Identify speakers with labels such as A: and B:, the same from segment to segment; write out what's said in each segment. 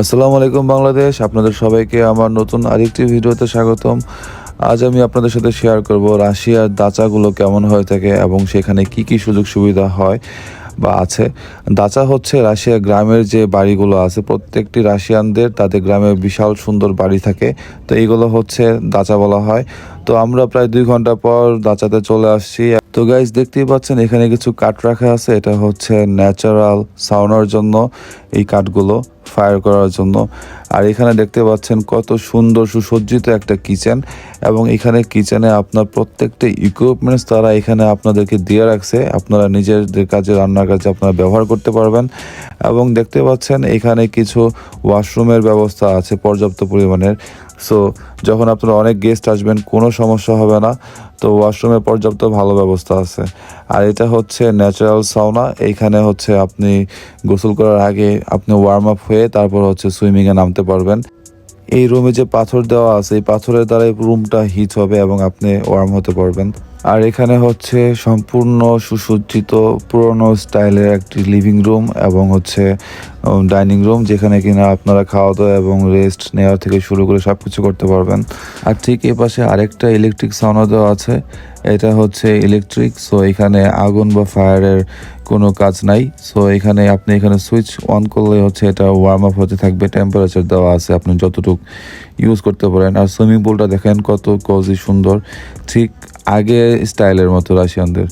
A: আসসালামু আলাইকুম বাংলাদেশ, আপনাদের সবাইকে আমার নতুন আরেকটি ভিডিওতে স্বাগতম। আজ আমি আপনাদের সাথে শেয়ার করব রাশিয়ার দাচাগুলো কেমন হয়ে থাকে এবং সেখানে কি কি সুযোগ সুবিধা হয় বা আছে। দাচা হচ্ছে রাশিয়া গ্রামের যে বাড়িগুলো আছে, প্রত্যেকটি রাশিয়ানদের তাদের গ্রামে বিশাল সুন্দর বাড়ি থাকে। তো এইগুলো হচ্ছে দাচা বলা হয়। তো আমরা প্রায় দুই ঘণ্টা পর দাচাতে চলে আসছি। তো গাইজ দেখতেই পাচ্ছেন, এখানে কিছু কাঠ রাখা আছে। এটা হচ্ছে ন্যাচারাল সাউনার জন্য এই কাঠগুলো ফায়ার করার জন্য। আর এখানে দেখতে পাচ্ছেন কত সুন্দর সুসজ্জিত একটা কিচেন এবং এখানে কিচেনে আপনার প্রত্যেকটা ইকুইপমেন্টস তারা এখানে আপনাদেরকে দিয়ে রাখছে। আপনারা নিজেদের কাজে, রান্নার কাজে আপনারা ব্যবহার করতে পারবেন। এবং দেখতে পাচ্ছেন এখানে কিছু ওয়াশরুমের ব্যবস্থা আছে পর্যাপ্ত পরিমাণের। সো যখন আপনারা অনেক গেস্ট আসবেন, কোনো সমস্যা হবে না। তো ওয়াশরুমের পর্যাপ্ত ভালো ব্যবস্থা আছে। আর এটা হচ্ছে ন্যাচারাল সাউনা এইখানে হচ্ছে আপনি গোসল করার আগে আপনি ওয়ার্ম আপ হয়ে তারপর হচ্ছে সুইমিংয়ে নামতে পারবেন। এই রুমে যে পাথর দেওয়া আছে, এই পাথরের দ্বারা রুমটা হিট হবে এবং আপনি ওয়ার্ম হতে পারবেন। আর এখানে হচ্ছে সম্পূর্ণ সুসজ্জিত পুরনো স্টাইলের একটি লিভিং রুম এবং হচ্ছে ডাইনিং রুম যেখানে কিনা আপনারা খাওয়া দাওয়া এবং রেস্ট নেওয়া থেকে শুরু করে সব কিছু করতে পারবেন। আর ঠিক এ পাশে আরেকটা ইলেকট্রিক সাউনা দেওয়া আছে। এটা হচ্ছে ইলেকট্রিক সো এখানে আগুন বা ফায়ারের কোনো কাজ নাই। সো এখানে আপনি এখানে সুইচ অন করলে হচ্ছে এটা ওয়ার্ম আপ হতে থাকবে। টেম্পারেচার দেওয়া আছে, আপনি যতটুকু ইউজ করতে পারেন। আর সুইমিং পুলটা দেখেন কত কজি সুন্দর। ঠিক আগে স্টাইলের মতো রাশিয়ানদের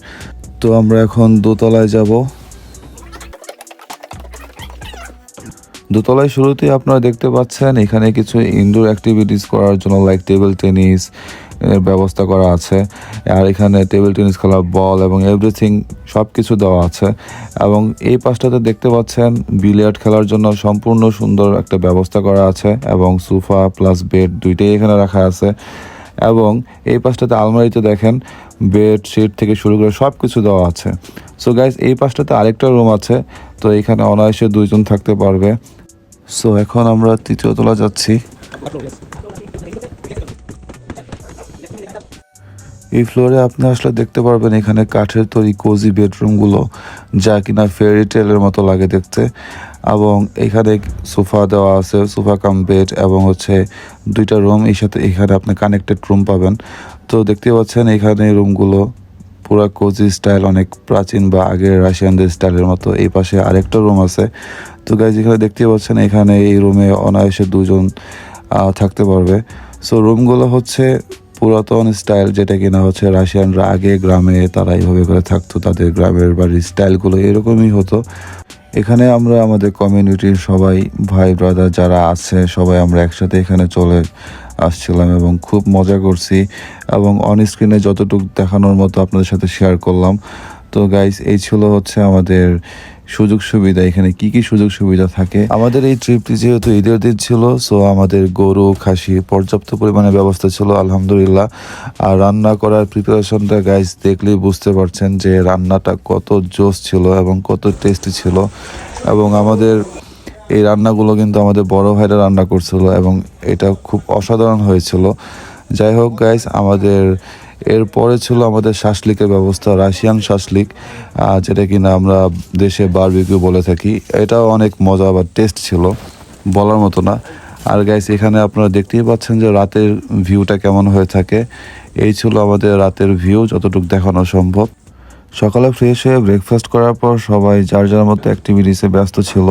A: তো আমরা এখন দোতলায় যাব। দোতলায় শুরুতেই আপনারা দেখতে পাচ্ছেন, এখানে কিছু ইনডোর অ্যাক্টিভিটিস করার জন্য লাইক টেবিল টেনিস ব্যবস্থা করা আছে। আর এখানে টেবিল টেনিস খেলা বল এবং এভরিথিং সব কিছু দেওয়া আছে। এবং এই পাশটাতে দেখতে পাচ্ছেন বিলিয়ার্ড খেলার জন্য সম্পূর্ণ সুন্দর একটা ব্যবস্থা করা আছে এবং সোফা প্লাস বেড দুইটাই এখানে রাখা আছে। এবং এই পাশটাতে আলমারিতে দেখেন বেড শিট থেকে শুরু করে সব কিছু দেওয়া আছে। সো গাইজ এই পাশটাতে আরেকটা রুম আছে। তো এখানে অনায়াসে দুইজন থাকতে পারবে। সো এখন আমরা তৃতীয় তলা যাচ্ছি। এই ফ্লোরে আপনি আসলে দেখতে পারবেন এখানে কাঠের তৈরি কোজি বেডরুমগুলো যা কিনা ফেয়ারি টেলের মতো লাগে দেখতে। এবং এখানে সোফা দেওয়া আছে, সোফা কাম বেড এবং হচ্ছে দুইটা রুম এই সাথে এখানে আপনি কানেক্টেড রুম পাবেন। তো দেখতে পাচ্ছেন এখানে রুমগুলো পুরা কোজি স্টাইল অনেক প্রাচীন বা আগের রাশিয়ানদের স্টাইলের মতো। এই পাশে আরেকটা রুম আছে। তো গাইজ এখানে দেখতে পাচ্ছেন, এখানে এই রুমে অনায়াসে দুজন থাকতে পারবে। সো রুমগুলো হচ্ছে পুরাতন স্টাইল যেটা কিনা হচ্ছে রাশিয়ানরা আগে গ্রামে তারা এইভাবে করে থাকতো, তাদের গ্রামের বাড়ির স্টাইলগুলো এরকমই হতো। এখানে আমরা আমাদের কমিউনিটির সবাই, ভাই ব্রাদার যারা আছে, সবাই আমরা একসাথে এখানে চলে আসছিলাম এবং খুব মজা করছি। এবং অন স্ক্রিনে যতটুকু দেখানোর মতো আপনাদের সাথে শেয়ার করলাম। তো গাইস এই ছিল হচ্ছে আমাদের সুযোগ সুবিধা। এখানে কি কি সুযোগ সুবিধা থাকে? আমাদের এই ট্রিপটি যেহেতু ঈদের দিন ছিল সো আমাদের গরু, খাসি পর্যাপ্ত পরিমাণে ব্যবস্থা ছিল, আলহামদুলিল্লাহ। আর রান্না করার প্রিপারেশনটা গাইস দেখলেই বুঝতে পারছেন যে রান্নাটা কত জোস ছিল এবং কত টেস্টি ছিল। এবং আমাদের এই রান্নাগুলো কিন্তু আমাদের বড় ভাইরা রান্না করছিল এবং এটা খুব অসাধারণ হয়েছিল। যাই হোক গাইস আমাদের এরপরে ছিল আমাদের শাসলিকের ব্যবস্থা, রাশিয়ান শাসলিক যেটা কিনা আমরা দেশে বারবিকিউ বলে থাকি। এটাও অনেক মজা বা টেস্ট ছিল, বলার মতো না। আর গাইস এখানে আপনারা দেখতেই পাচ্ছেন যে রাতের ভিউটা কেমন হয়ে থাকে। এই ছিল আমাদের রাতের ভিউ যতটুকু দেখানো সম্ভব। সকালে ফ্রেশ হয়ে ব্রেকফাস্ট করার পর সবাই যার যার মতো অ্যাক্টিভিটিসে ব্যস্ত ছিল,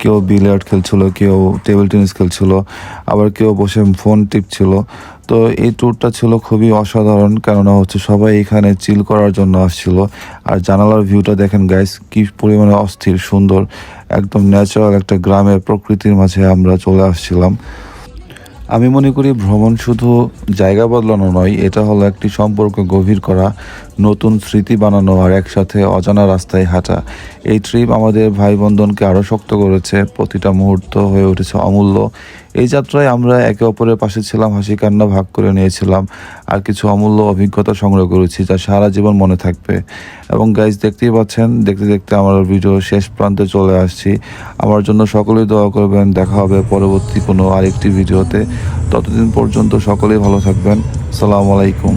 A: কেউ বিলিয়ার্ড খেলছিল, কেউ টেবিল টেনিস খেলছিল, আবার কেউ বসে ফোন টিপছিল। তো এই ট্যুরটা ছিল খুবই অসাধারণ, কেননা হচ্ছে সবাই এখানে চিল করার জন্য আসছিল। আর জানালার ভিউটা দেখেন গাইস কি পরিমাণে অস্থির, সুন্দর, একদম ন্যাচারাল একটা গ্রামের প্রকৃতির মাঝে আমরা চলে আসছিলাম। আমি মনে করি ভ্রমণ শুধু জায়গা বদলানো নয়, এটা হলো একটি সম্পর্ক গভীর করা। নতুন স্মৃতি বানানো আর একসাথে অজানা রাস্তায় হাঁটা। এই ট্রিপ আমাদের ভাই বন্ধনকে আরও শক্ত করেছে। প্রতিটা মুহূর্ত হয়ে উঠেছে অমূল্য। এই যাত্রায় আমরা একে অপরের পাশে ছিলাম, হাসি কান্না ভাগ করে নিয়েছিলাম। আর কিছু অমূল্য অভিজ্ঞতা সংগ্রহ করেছি যা সারা জীবন মনে থাকবে। এবং গাইজ দেখতেই পাচ্ছেন, দেখতে দেখতে আমার ভিডিও শেষ প্রান্তে চলে আসছি। আমার জন্য সকলেই দোয়া করবেন। দেখা হবে পরবর্তী কোনো আরেকটি ভিডিওতে ততদিন পর্যন্ত সকলেই ভালো থাকবেন। সালাম আলাইকুম।